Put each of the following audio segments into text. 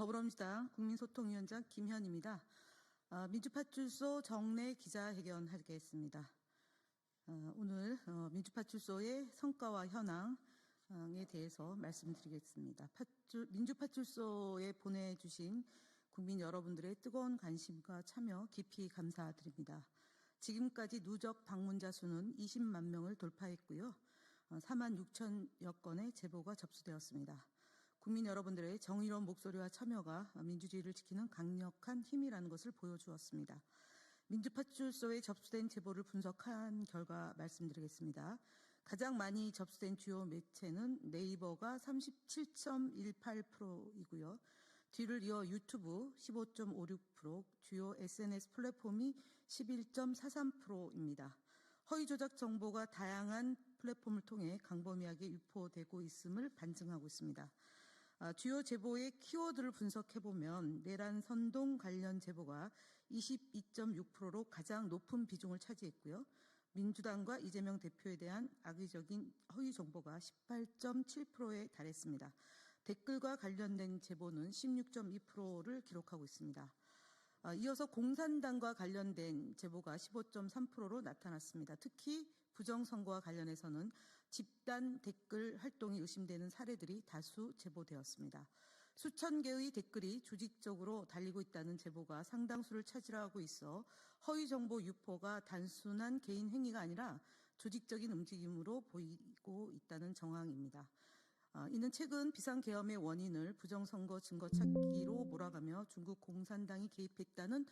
더불어민주당 국민소통위원장 김현입니다. 아, 민주파출소 정례 기자회견하겠습니다. 아, 오늘 어, 민주파출소의 성과와 현황에 대해서 말씀드리겠습니다. 파출, 민주파출소에 보내주신 국민 여러분들의 뜨거운 관심과 참여 깊이 감사드립니다. 지금까지 누적 방문자 수는 20만 명을 돌파했고요. 4만 6천여 건의 제보가 접수되었습니다. 국민 여러분들의 정의로운 목소리와 참여가 민주주의를 지키는 강력한 힘이라는 것을 보여주었습니다. 민주파출소에 접수된 제보를 분석한 결과 말씀드리겠습니다. 가장 많이 접수된 주요 매체는 네이버가 37.18%이고요. 뒤를 이어 유튜브 15.56%, 주요 SNS 플랫폼이 11.43%입니다. 허위 조작 정보가 다양한 플랫폼을 통해 강범위하게 유포되고 있음을 반증하고 있습니다. 아, 주요 제보의 키워드를 분석해보면 내란 선동 관련 제보가 22.6%로 가장 높은 비중을 차지했고요. 민주당과 이재명 대표에 대한 악의적인 허위 정보가 18.7%에 달했습니다. 댓글과 관련된 제보는 16.2%를 기록하고 있습니다. 아, 이어서 공산당과 관련된 제보가 15.3%로 나타났습니다. 특히 부정선거와 관련해서는 집단 댓글 활동이 의심되는 사례들이 다수 제보되었습니다. 수천 개의 댓글이 조직적으로 달리고 있다는 제보가 상당수를 차지하고 있어 허위 정보 유포가 단순한 개인 행위가 아니라 조직적인 움직임으로 보이고 있다는 정황입니다. 아, 이는 최근 비상계엄의 원인을 부정선거 증거 찾기로 몰아가며 중국 공산당이 개입했다는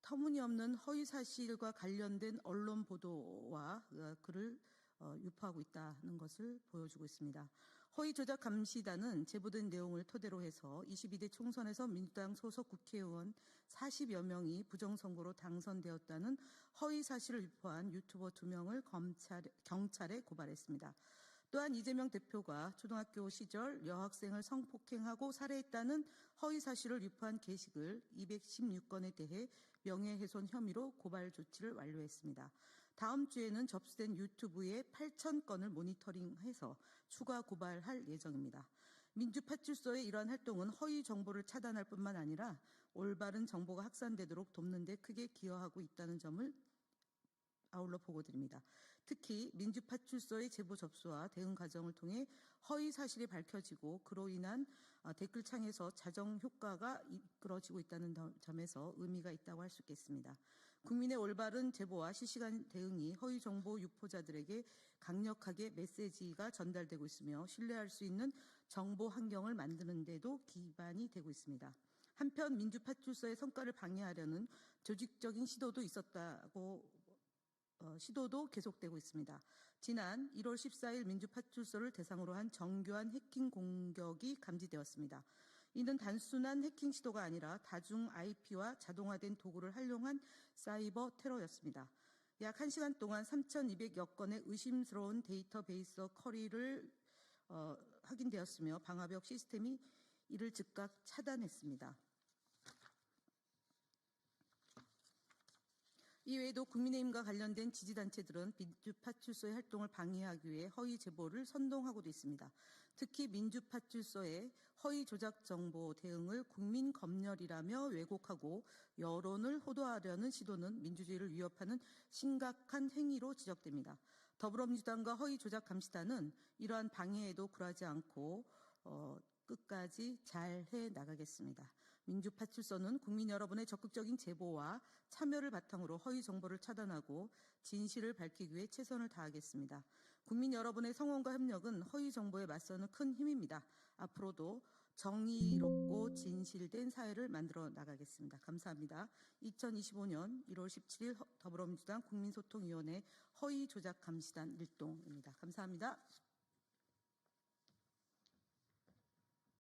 터무니없는 허위 사실과 관련된 언론 보도와 어, 글을 어, 유포하고 있다는 것을 보여주고 있습니다. 허위 조작 감시단은 제보된 내용을 토대로 해서 22대 총선에서 민주당 소속 국회의원 40여 명이 부정선거로 당선되었다는 허위 사실을 유포한 유튜버 2명을 검찰, 경찰에 고발했습니다. 또한 이재명 대표가 초등학교 시절 여학생을 성폭행하고 살해했다는 허위 사실을 유포한 게시글 216건에 대해 명예훼손 혐의로 고발 조치를 완료했습니다. 다음 주에는 접수된 유튜브에 8천 건을 모니터링해서 추가 고발할 예정입니다. 민주파출소의 이러한 활동은 허위 정보를 차단할 뿐만 아니라 올바른 정보가 확산되도록 돕는 데 크게 기여하고 있다는 점을 아울러 보고드립니다. 특히 민주파출소의 제보 접수와 대응 과정을 통해 허위 사실이 밝혀지고 그로 인한 어, 댓글창에서 자정 효과가 이끌어지고 있다는 점에서 의미가 있다고 할 수 있겠습니다. 국민의 올바른 제보와 실시간 대응이 허위 정보 유포자들에게 강력하게 메시지가 전달되고 있으며 신뢰할 수 있는 정보 환경을 만드는 데도 기반이 되고 있습니다. 한편 민주파출소의 성과를 방해하려는 조직적인 시도도 있었다고 어, 시도도 계속되고 있습니다. 지난 1월 14일 민주파출소를 대상으로 한 정교한 해킹 공격이 감지되었습니다. 이는 단순한 해킹 시도가 아니라 다중 IP와 자동화된 도구를 활용한 사이버 테러였습니다. 약 1시간 동안 3,200여 건의 의심스러운 데이터베이스 커리를 어, 확인되었으며 방화벽 시스템이 이를 즉각 차단했습니다. 이외에도 국민의힘과 관련된 지지단체들은 민주파출소의 활동을 방해하기 위해 허위 제보를 선동하고도 있습니다. 특히 민주파출소의 허위 조작 정보 대응을 국민 검열이라며 왜곡하고 여론을 호도하려는 시도는 민주주의를 위협하는 심각한 행위로 지적됩니다. 더불어민주당과 허위 조작 감시단은 이러한 방해에도 굴하지 않고 어, 끝까지 잘 해 나가겠습니다. 민주파출소는 국민 여러분의 적극적인 제보와 참여를 바탕으로 허위 정보를 차단하고 진실을 밝히기 위해 최선을 다하겠습니다. 국민 여러분의 성원과 협력은 허위 정보에 맞서는 큰 힘입니다. 앞으로도 정의롭고 진실된 사회를 만들어 나가겠습니다. 감사합니다. 2025년 1월 17일 더불어민주당 국민소통위원회 허위 조작 감시단 일동입니다. 감사합니다.